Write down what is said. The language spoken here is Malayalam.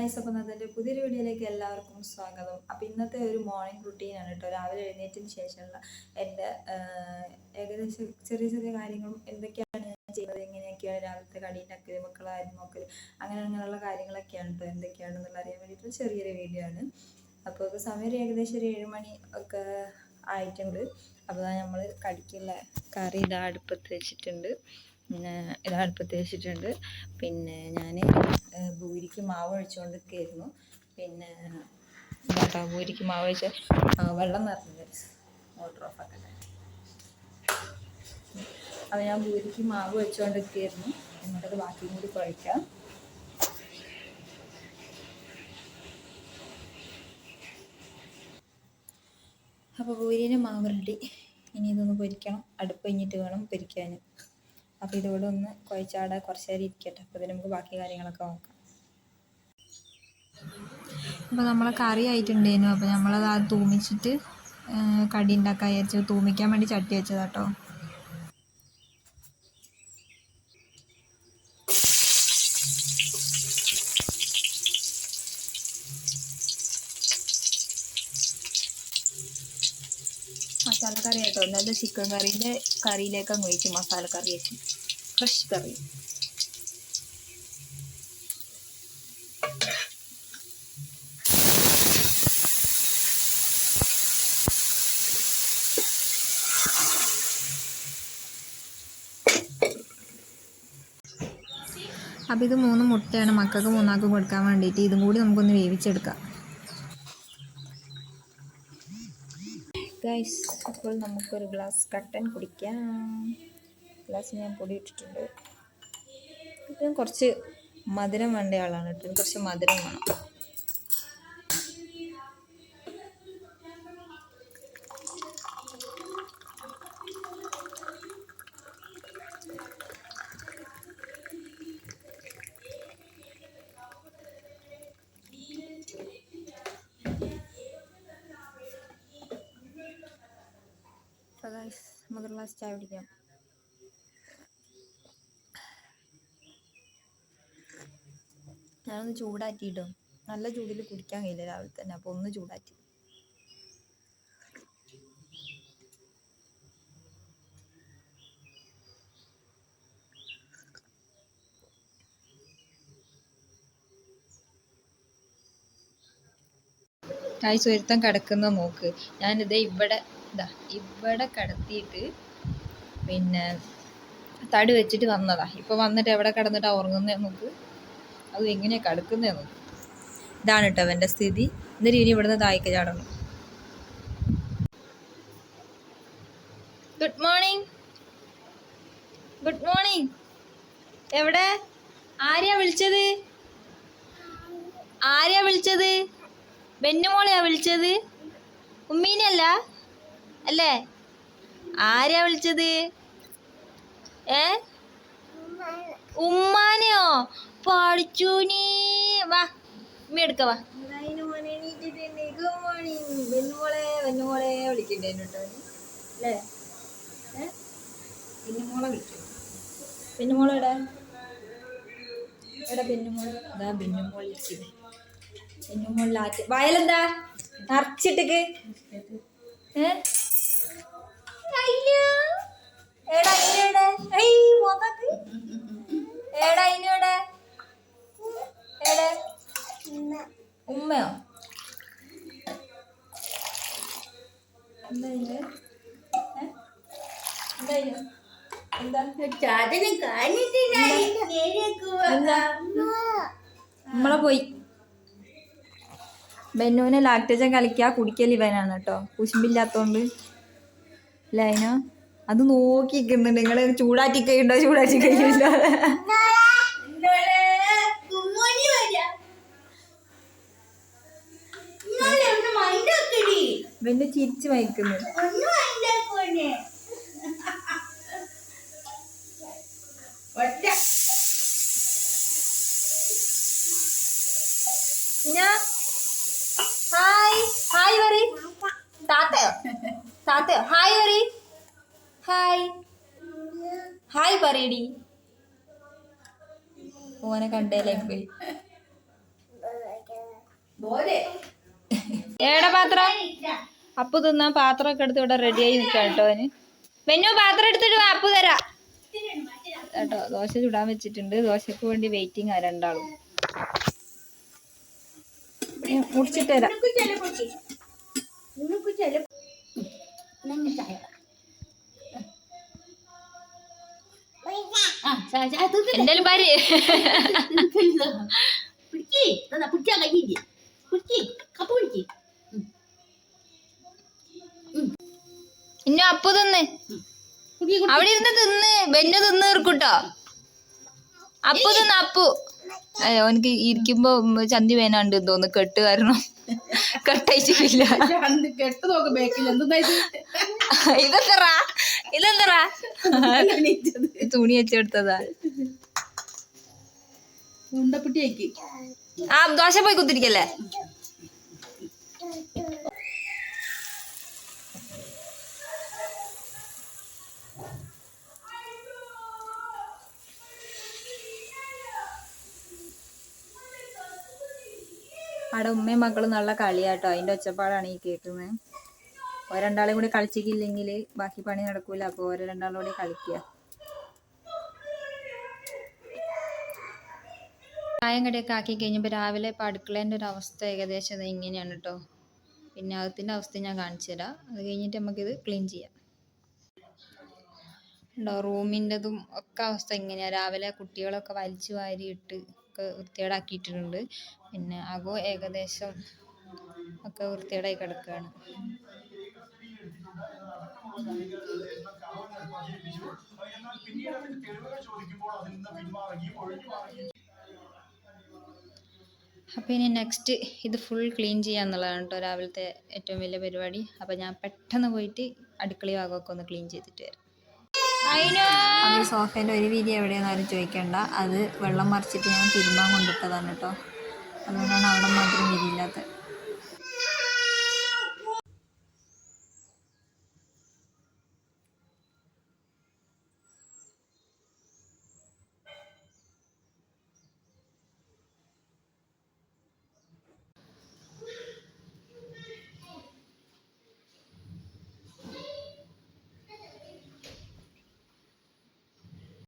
ഗായ്സ് അപ്പം അതിന്റെ പുതിയൊരു വീഡിയോയിലേക്ക് എല്ലാവർക്കും സ്വാഗതം. അപ്പം ഇന്നത്തെ ഒരു മോർണിംഗ് റുട്ടീനാണ് കേട്ടോ. രാവിലെ എഴുന്നേറ്റിന് ശേഷമുള്ള എന്റെ ഏകദേശം ചെറിയ ചെറിയ കാര്യങ്ങളും എന്തൊക്കെയാണ് ഞാൻ ചെയ്യുന്നത്? എങ്ങനെയൊക്കെയാണ് രാവിലത്തെ കടി ഉണ്ടാക്കൽ മക്കളെ കാര്യം നോക്കൽ അങ്ങനെ അങ്ങനെയുള്ള കാര്യങ്ങളൊക്കെയാണ് കേട്ടോ. എന്തൊക്കെയാണെന്നുള്ള അറിയാൻ വേണ്ടിയിട്ട് ചെറിയൊരു വീഡിയോ ആണ്. അപ്പോൾ ഇപ്പോൾ സമയം ഏകദേശം ഒരു ഏഴ് മണി ഒക്കെ ആയിട്ടുണ്ട്. അപ്പോൾ നമ്മൾ കടിക്കുള്ള കറി ഇതാ അടുപ്പത്ത് വെച്ചിട്ടുണ്ട്. ഇത് അടുപ്പത്ത് വെച്ചിട്ടുണ്ട് പിന്നെ ഞാൻ ഭൂരിക്ക് മാവ് ഒഴിച്ചുകൊണ്ട് നിൽക്കുകയായിരുന്നു പിന്നെ എന്താ ഭൂരിക്ക് മാവ് ഒഴിച്ച് വെള്ളം നിറഞ്ഞത്. മോട്ടർ ഓഫ് ആക്കട്ടെ. അപ്പോൾ ഞാൻ ഭൂരിക്ക് മാവ് വെച്ചുകൊണ്ട് നിൽക്കുകയായിരുന്നു എന്നിട്ടത് ബാക്കിയും കൂടി കുഴക്കാം അപ്പോൾ പൂരിന് മാവ് റെഡി. ഇനി ഇതൊന്ന് പൊരിക്കണം. അടുപ്പ് കഴിഞ്ഞിട്ട് വേണം പൊരിക്കാൻ അപ്പോൾ ഇതോടെ ഒന്ന് കുഴച്ചാടെ കുറച്ച് നേരം ഇരിക്കട്ടെ. അപ്പോൾ ഇതിന് നമുക്ക് ബാക്കി കാര്യങ്ങളൊക്കെ നോക്കാം. അപ്പോൾ നമ്മൾ കറി ആയിട്ടുണ്ടായിരുന്നു. അപ്പോൾ നമ്മളത് ആ തൂമിച്ചിട്ട് കടി ഉണ്ടാക്കാൻ വിചാരിച്ചു തൂമിക്കാൻ വേണ്ടി ചട്ടി വെച്ചതാട്ടോ. മസാലക്കറി ആട്ടോ നല്ല ചിക്കൻ കറീന്റെ കറിയിലേക്ക് അങ്ങ് ഒഴിക്കും മസാല കറി വെച്ചു. ഫ്രഷ് കറി അപ്പോൾ ഇത് മൂന്ന് മുട്ടയാണ് മക്കൾക്ക് മൂന്നാൾക്ക് കൊടുക്കാൻ വേണ്ടിയിട്ട്. ഇതും കൂടി നമുക്കൊന്ന് വേവിച്ചെടുക്കാം. ഗൈസ് ഇപ്പോൾ നമുക്കൊരു ഗ്ലാസ് കട്ടൻ കുടിക്കാം. ഗ്ലാസ് ഞാൻ പൊടി ഇട്ടിട്ടുണ്ട്. ഞാൻ കുറച്ച് മധുരം വേണ്ട ആളാണ് കേട്ടോ. കുറച്ച് മധുരം വേണം അപ്പോൾ ഗൈസ് നമുക്ക് ഗ്ലാസ് ചായ കുടിക്കാം ഞാനൊന്ന് ചൂടാറ്റിയിട്ടോ നല്ല ചൂടിൽ കുടിക്കാൻ കഴിയില്ല രാവിലെ തന്നെ അപ്പോൾ ഒന്ന് ചൂടാറ്റി. കായ്സ് സ്വരുത്തം കിടക്കുന്ന നോക്ക് ഞാനിത് ഇവിടെ ഇതാ ഇവിടെ കിടത്തിയിട്ട് പിന്നെ തടി വെച്ചിട്ട് വന്നതാ. ഇപ്പൊ വന്നിട്ട് എവിടെ കിടന്നിട്ടാ ഉറങ്ങുന്നേ നോക്ക്. അത് എങ്ങനെയാ കടുക്കുന്നേ നോക്ക്. ഇതാണ് കേട്ടോ അവന്റെ സ്ഥിതി. എന്നിട്ട് ഇനി ഇവിടുന്ന് തായ്ക്ക് ചാടണം. ഗുഡ് മോർണിംഗ് ഗുഡ് മോർണിംഗ് എവിടെ? ആരെയാ വിളിച്ചത്? ആരെയാ വിളിച്ചത്? ബെന്നുമോളെയാ വിളിച്ചത്? ഉമ്മീനല്ല? അല്ലേ? ആരെയാ വിളിച്ചത്? ഏ? ഉമ്മാനെയോ? നീ. വാ ഉമ്മ എടുക്ക വാ. അതാ ഇരിക്കുന്നത് വയലെന്താ? നിറച്ചിട്ടക്ക്. ഏ? അയ്യോ. എടാ എടാ അതിനെവിടെ എടെ ഉമ്മയോ? നമ്മളെ പോയി. ബെന്നുവിന് ലാക്ടേജൻ കളിക്കാ കുടിക്കൽ ഇവനാണ് കേട്ടോ. കുശുമ്പില്ലാത്തോണ്ട്. അല്ലേ അതിനോ അത് നോക്കി നിൽക്കുന്നുണ്ട് നിങ്ങൾ ചൂടാറ്റി കഴിയുണ്ടോ? ചൂടാറ്റി കഴിയില്ല. ബെന്നു ചിരിച്ചു മയക്കുന്നു. ഞാൻ ഹായ്. ഹായ് പറ താത്തയോ? താത്തയോ? ഹായ് പറ ഹായ് ഹായ് പറയടി ഓനെ കണ്ടേലേ പോയി ഏടെ പാത്രം? അപ്പു തിന്നാൻ പാത്രമൊക്കെ എടുത്ത് ഇവിടെ റെഡിയായി നിൽക്കാം കേട്ടോ അവന്. വെന്നു പാത്രം എടുത്തിട്ട് അപ്പു തരാ. കേട്ടോ ദോശ ചുടാൻ വെച്ചിട്ടുണ്ട്. ദോശക്ക് വേണ്ടി വെയിറ്റിംഗ് ആ രണ്ടാളും. മുടിച്ചിട്ട് മുറിച്ചിട്ട് തരാം. എന്തായാലും പാര് പിടിക്കേ പിടിച്ചാ കയ്യില്ലേ പിടിക്കേ കപ്പ പിടിക്കേ ഇന്നു അപ്പു തിന്ന് അവിടെ ഇരുന്ന് തിന്ന് ബെന്നു തിന്ന് തീർക്കൂട്ടോ അപ്പു തിന്ന് അപ്പു അയ്യോ എനിക്ക് ഇരിക്കുമ്പോ ചന്തി വേനാണ്ട് തോന്നുന്നു. കെട്ട് കാരണം. കെട്ടയച്ചിട്ടില്ല കെട്ട് നോക്ക് ബേക്കിൽ. എന്താ ഇത്? ഇതെന്തറാ ഇതെന്തറാ തുണി വെച്ചെടുത്തതാ. ഉണ്ടപ്പെട്ടി ആ ദോശ പോയി കുത്തിരിക്കല്ലേ? അവിടെ ഉമ്മയും മക്കളും നല്ല കളിയാട്ടോ. അതിന്റെ ഒച്ചപ്പാടാണ് ഈ കേൾക്കുന്നത് ഓരോ കൂടി കളിച്ചിട്ടില്ലെങ്കിൽ ബാക്കി പണി നടക്കൂല. അപ്പൊ ഓരോ രണ്ടാളും കൂടി കളിക്കുക ചായം കടിയൊക്കെ ആക്കി കഴിഞ്ഞപ്പോൾ രാവിലെ ഇപ്പോൾ അടുക്കളേന്റെ ഒരു അവസ്ഥ ഏകദേശം അത് ഇങ്ങനെയാണ് കേട്ടോ പിന്നെ അകത്തിന്റെ അവസ്ഥ ഞാൻ കാണിച്ചു തരാം. അത് കഴിഞ്ഞിട്ട് നമുക്കിത് ക്ലീൻ ചെയ്യാം. ഉണ്ടോ? റൂമിന്റെതും ഒക്കെ അവസ്ഥ ഇങ്ങനെയാണ് രാവിലെ കുട്ടികളൊക്കെ വലിച്ചു വാരിയിട്ട് ഒക്കെ വൃത്തികേടാക്കിയിട്ടുണ്ട്. പിന്നെ അകവും ഏകദേശം ഒക്കെ വൃത്തികേടായി കിടക്കുകയാണ് അപ്പോൾ ഇനി നെക്സ്റ്റ് ഇത് ഫുൾ ക്ലീൻ ചെയ്യുക എന്നുള്ളതാണ് കേട്ടോ രാവിലത്തെ ഏറ്റവും വലിയ പരിപാടി. അപ്പോൾ ഞാൻ പെട്ടെന്ന് പോയിട്ട് അടുക്കളയും ഭാഗമൊക്കെ ഒന്ന് ക്ലീൻ ചെയ്തിട്ട് വരാം. സോഫേന്റെ ഒരു വീതി എവിടെയാണെന്ന് ആരും ചോദിക്കേണ്ട. അത് വെള്ളം മറിച്ചിട്ട് ഞാൻ തിരുമ്പാൻ കൊണ്ടിട്ടതാണ് കേട്ടോ. അതുകൊണ്ടാണ് അവിടെ മാത്രം വിരിയില്ലാത്തത്